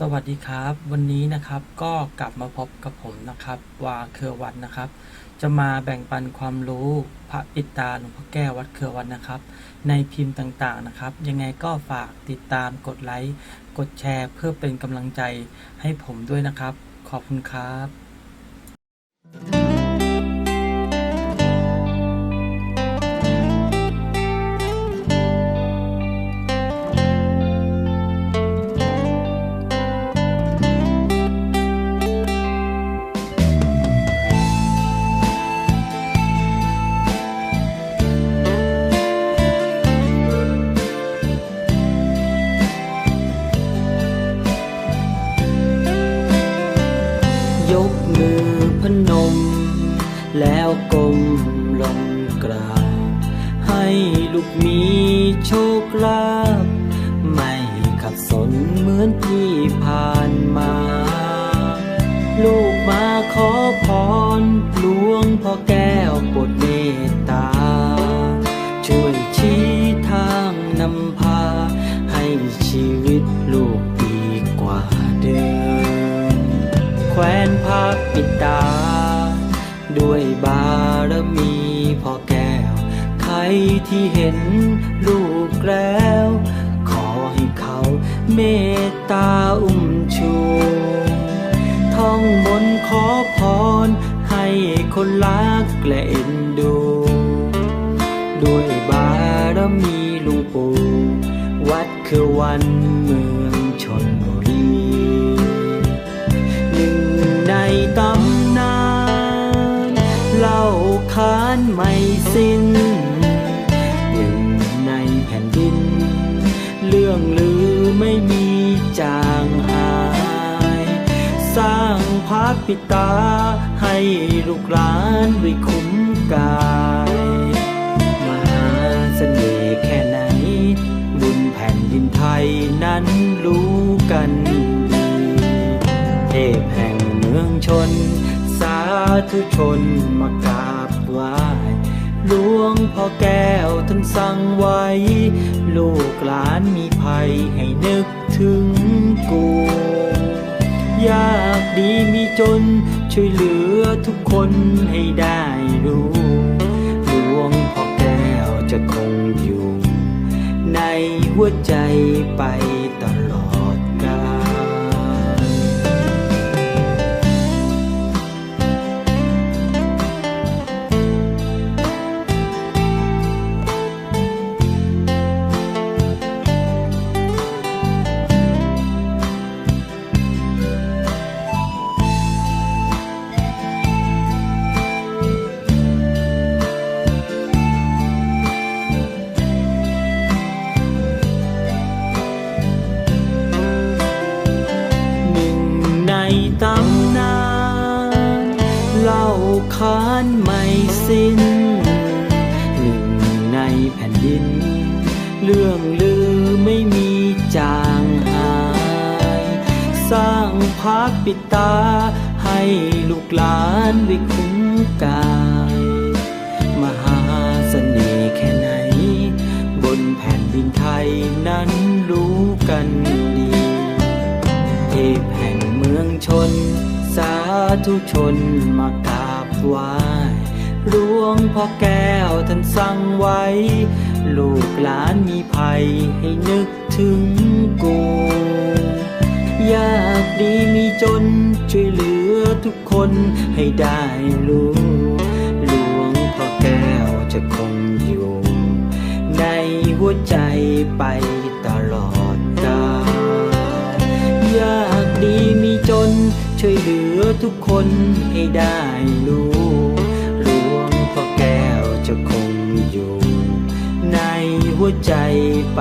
สวัสดีครับ วันนี้นะครับก็กลับมาพบกับผมนะครับวาเครือวัดนะครับ จะมาแบ่งปันความรู้พระปิดตาหลวงพ่อแก้ววัดเครือวัดนะครับ ในพิมพ์ต่างๆนะครับ ยังไงก็ฝากติดตามกดไลค์กดแชร์ เพื่อเป็นกำลังใจให้ผมด้วยนะครับ ขอบคุณครับ แล้วก้มลงกราบให้ลูกมีโชคลาภไม่ขัดสนเหมือนที่ผ่านมา ลูกมาขอพรหลวงพ่อแก้วโปรดเมตตา ช่วยชี้ทางนำพา ให้ชีวิตลูกดีกว่าเดิมแควนภาพปิดตา ด้วยบารมีพ่อแก้ว ใครที่เห็นลูกแล้ว ขอให้เขาเมตตาอุ้มชูท่องมนต์ขอพร ให้คนรักและเอ็นดู ด้วยบารมีลุงปู่วัดคือวันเมือ ไม่สิ้น หนึ่งในแผ่นดิน เรื่องลือไม่มีจางหาย สร้างพระปิตา ให้ลูกหลานด้วยคุ้มกายมหาเสน่ห์แค่ไหน บุญแผ่นดินไทยนั้นรู้ ธุชนมากราบไหว้หลวงพ่อแก้วท่านสั่งไว้ ลูกหลานมีภัยให้นึกถึงกู ยากดีมีจนช่วยเหลือทุกคนให้ได้รู้หลวงพ่อแก้วจะคงอยู่ ในหัวใจไป ขานไม่สิ้น หนึ่งในแผ่นดิน เรื่องลือไม่มีจางหาย สร้างพักปิดตา ให้ลูกหลานได้คุ้มกาย มหาเสน่ห์แค่ไหน บนแผ่นดินไทยนั้นรู้กันดีเทพแห่งเมืองชน สาธุชนมากา บไหว้หลวงพ่อแก้วท่านสั่งไว้ ลูกหลานมีภัยให้นึกถึงกู ยากดีมีจนช่วยเหลือทุกคนให้ได้รู้ หลวงพ่อแก้วจะคงอยู่ ในหัวใจไปตลอดกาลยากดีมีจนช่วยเหลือ ทุกคนให้ได้รู้รวงพ่อแก้วจะคงอยู่ ในหัวใจไป